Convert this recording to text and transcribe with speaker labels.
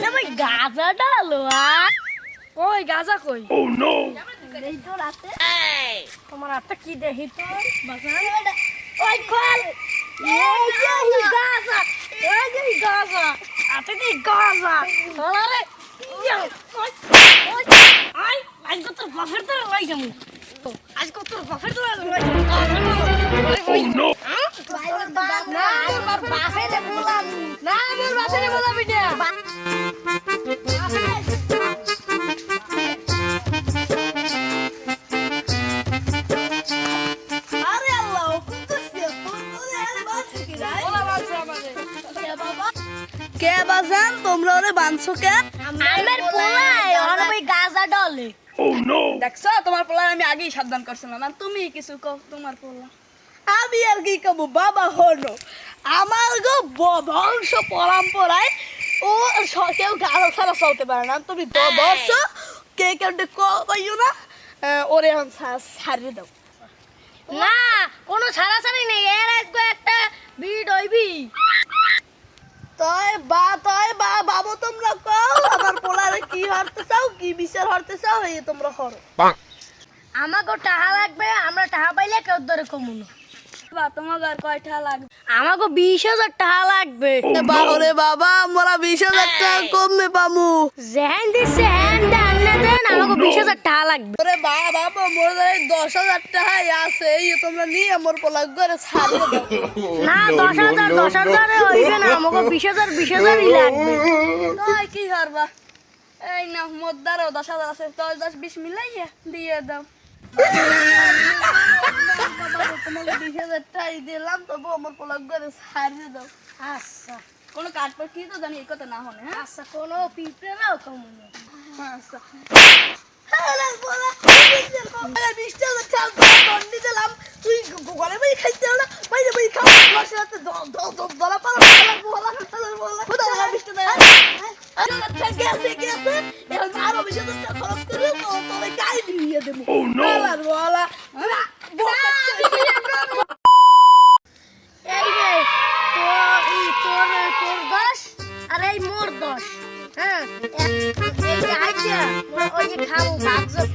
Speaker 1: না ভাই গাজা ডালো কই
Speaker 2: গাজা কই?
Speaker 3: Oh, ও নো এই!
Speaker 1: তোমার হাতটা কি দেখি তো বাজান
Speaker 3: ওই কল
Speaker 1: এই যে গাজা এই যে গাজা। আতে দি গাজা। আরে আই আজ কত বাফের তো লাই যামু আজ কত বাফের তো লাই
Speaker 3: ও নো না আমার বাফেরে বলাম
Speaker 1: না আমার বাফেরে বলাবি না।
Speaker 3: কি বাজান? তোমরা ওরে বাঁধছো কে?
Speaker 1: আমার পোলাই আর ওই গাজা ডলে।
Speaker 2: Oh no!
Speaker 3: দেখছ তোমার পোলার আমি আগেই সাবধান করছিলাম আর তুমি কিছু কও তোমার পোলা। আমি আর কি কব বাবা হলো আমার গো বংশ পরম্পরায় ও স- কেউ গাড়ো ছাড়া চলতে পারে না। তুমি দ- বর্ষ কে কেউ কইও না। আহ, ওরে এখন ছাড়িয়ে দাও।
Speaker 1: না কোনো ছাড়াছাড়ি নেই। এর একটা ভিড হইবি
Speaker 3: তয় বা তয় বা বাবু তোমরা কও আমার পোলারে কি হরতে চাও কি বিচার হরতে চাও এই তোমরা হরো।
Speaker 1: আমাকে টাহা লাগবে আমরা টাহা পাইলে কেউ ধরে কমুনো
Speaker 3: তোমার কয়টা লাগবে?
Speaker 1: আমাকে বিশ হাজার টাকা লাগবে।
Speaker 3: বাবরে বাবা আমরা বিশ হাজার টাকা কমে পামু
Speaker 1: যেহেন দিচ্ছে হ্যান দেন না দেন আমাকে বিশ হাজার টাকা লাগবে।
Speaker 3: ওরে বাবা বাবা মোর দশ হাজার টাকাই আছে এই তোমরা নিয়ে আমার পোলা করে ছাড়িয়ে
Speaker 1: না দশ হাজার দশ হাজারে হইবে না আমাকে বিশ হাজার বিশ হাজারই লাগবে।
Speaker 3: তাই কি করবা? এই না মোর দ্বারাও দশ হাজার আছে দশ দশ বিশ মিলাইয়া দিয়ে দাও। তোমাকে বিশ হাজার টাকাই দিলাম তবু আমার পোলা করে ছাড়িয়ে দাও।
Speaker 1: আচ্ছা।
Speaker 3: কোনো কাঠ কি তো জানি এই কথা না হনে হ্যাঁ?
Speaker 1: আচ্ছা কোনো পিঁপড়ে নাও কমুনো
Speaker 3: আচ্ছা। আরে বলা বিশটা হাজার টাকা তোর দণ্ডি দিলাম তুই ঘরে বই খাইতে হলো বাইরে বই খাও বসে রাতে দলা পালা বলা বলা বলা বলা বিশটা টাকা গেছে গেছে এখন আরও বিশ হাজার টাকা খরচ করে তো তোরে গাই দিয়ে দেবো
Speaker 2: Oh no!
Speaker 3: বলা বলা
Speaker 1: এই রে তোর এই তোর তোর দশ আর এই মোর দশ হ্যাঁ? এক- এই যে আইডিয়া ওই যে খাব ভাগ যোগ